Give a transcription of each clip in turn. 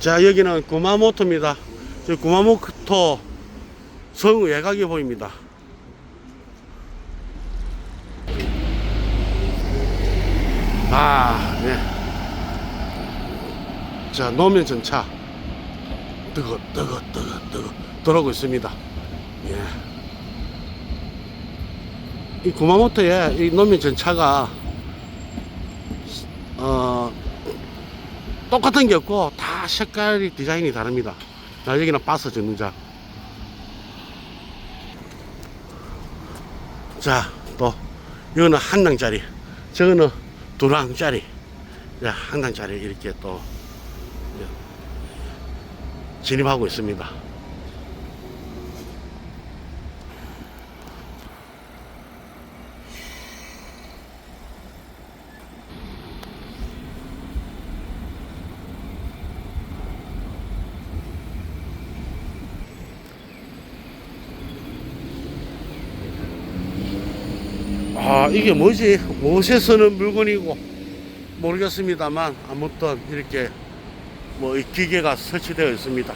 자 여기는 구마모토입니다. 저 구마모토 성 외곽이 보입니다. 아, 네. 자 노면 전차 뜨거 뜨거 뜨거 뜨거 들어오고 있습니다. 예. 이 구마모토에 이 노면 전차가 어 똑같은 게 없고 다 색깔이 디자인이 다릅니다. 자, 여기는 바스 전문자. 자, 또 이거는 한 낭짜리, 저거는 두 낭짜리. 자, 한 낭짜리 이렇게 또 진입하고 있습니다. 아 이게 뭐지? 무엇에 쓰는 물건이고 모르겠습니다만 아무튼 이렇게 뭐이 기계가 설치되어 있습니다.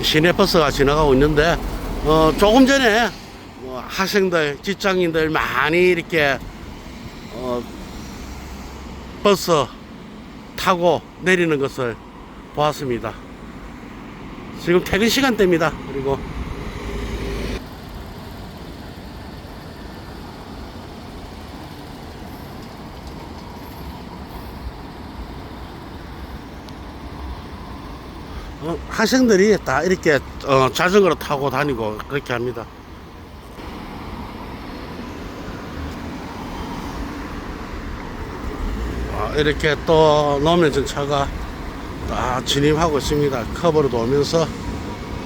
시내버스가 지나가고 있는데 어, 조금 전에 뭐 학생들, 직장인들 많이 이렇게 어, 버스 타고 내리는 것을 보았습니다. 지금 퇴근 시간대입니다. 그리고 어, 학생들이 다 이렇게 어, 자전거를 타고 다니고 그렇게 합니다. 이렇게 또 노면 전 차가 아, 진입하고 있습니다. 커버로 오면서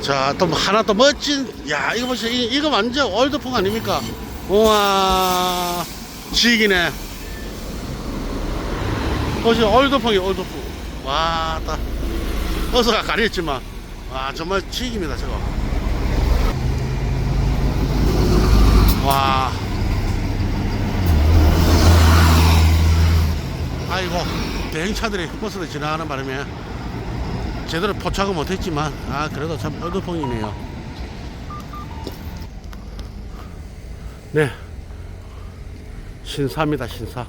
자, 또 하나 또 멋진 야, 이거 보세요. 이- 이거 완전 올드풍 아닙니까? 우와, 지기네. 보세요. 올드풍이 올드풍. 와, 딱 어서가 가렸지만 와, 정말 지깁니다, 저거. 와. 아이고 대행차들이 버스를 지나가는 바람에 제대로 포착은 못했지만 아 그래도 참 얼두펑이네요. 네. 신사입니다 신사.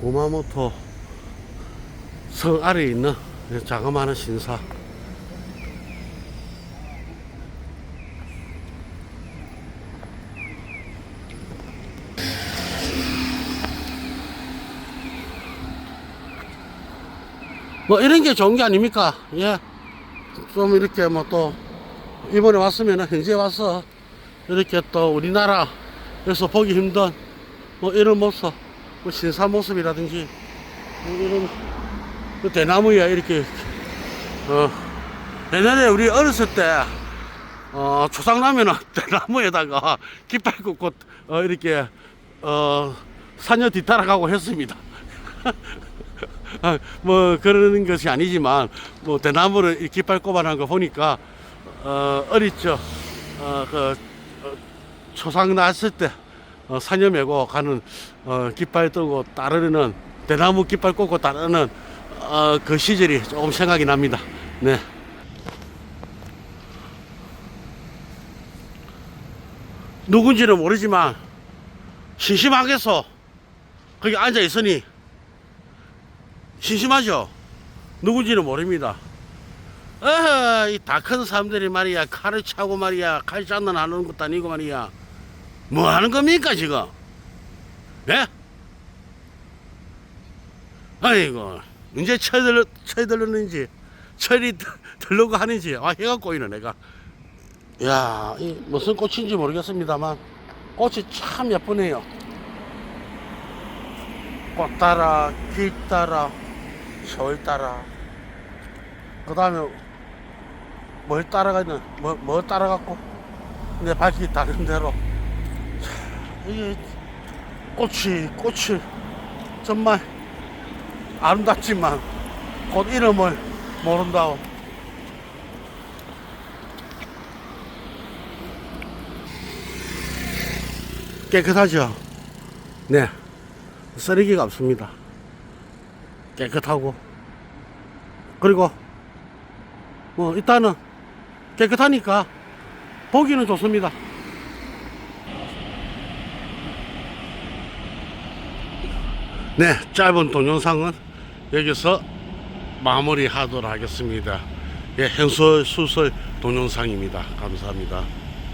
구마모토 성 아래에 있는 자그마한 신사 뭐 이런 게 좋은 게 아닙니까? 예. 좀 이렇게 뭐 또 이번에 왔으면 현지에 와서 이렇게 또 우리나라에서 보기 힘든 뭐 이런 모습, 뭐 신사 모습이라든지 뭐 이런 그 대나무에 이렇게 어 옛날에 우리 어렸을 때 어, 초상나면은 대나무에다가 깃발 꽂고 어, 이렇게 어, 사녀 뒤따라가고 했습니다. 아, 뭐 그러는 것이 아니지만 뭐 대나무를 이 깃발 꼽아놓은 거 보니까 어, 어렸죠. 어, 그 어, 초상 났을 때 어, 사녀 메고 가는 어, 깃발 뜨고 따르는 대나무 깃발 꽂고 따르는 어, 그 시절이 조금 생각이 납니다. 네. 누군지는 모르지만 심심하겠어. 거기 앉아 있으니 심심하죠? 누군지는 모릅니다. 어허, 이다 큰 사람들이 말이야, 칼을 차고 말이야, 칼안 하는 것도 아니고 말이야. 뭐 하는 겁니까, 지금? 예? 아이고, 이제 철 들, 철 들렀는지, 철이 들- 들르고 하는지, 아, 해가 꼬이네, 내가. 야, 이 무슨 꽃인지 모르겠습니다만, 꽃이 참 예쁘네요. 꽃 따라, 길 따라, 서울 따라. 그 다음에 뭘 따라가는, 뭐, 뭐 따라갔고, 내 발길이 다른 대로. 참, 이게 꽃이, 꽃이 정말 아름답지만 꽃 이름을 모른다고. 깨끗하죠? 네. 쓰레기가 없습니다. 깨끗하고. 그리고, 뭐, 일단은 깨끗하니까 보기는 좋습니다. 네, 짧은 동영상은 여기서 마무리하도록 하겠습니다. 예, 행설 수설 동영상입니다. 감사합니다.